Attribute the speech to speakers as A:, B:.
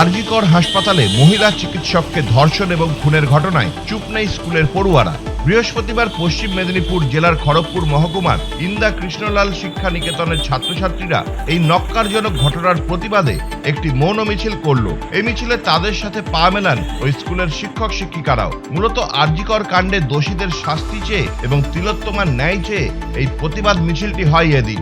A: আরজিকর হাসপাতালে মহিলা চিকিৎসককে ধর্ষণ এবং খুনের ঘটনায় চুপ নেই স্কুলের পড়ুয়ারা। বৃহস্পতিবার পশ্চিম মেদিনীপুর জেলার খড়গপুর মহকুমার ইন্দা কৃষ্ণলাল শিক্ষা নিকেতনের ছাত্রছাত্রীরা এই নক্কারজনক ঘটনার প্রতিবাদে একটি মৌন মিছিল করল। এই মিছিলে তাদের সাথে পা মেলান ওই স্কুলের শিক্ষক শিক্ষিকারাও। মূলত আরজিকর কাণ্ডে দোষীদের শাস্তি চেয়ে এবং তিলোত্তমার ন্যায় চেয়ে এই প্রতিবাদ মিছিলটি হয় এদিন।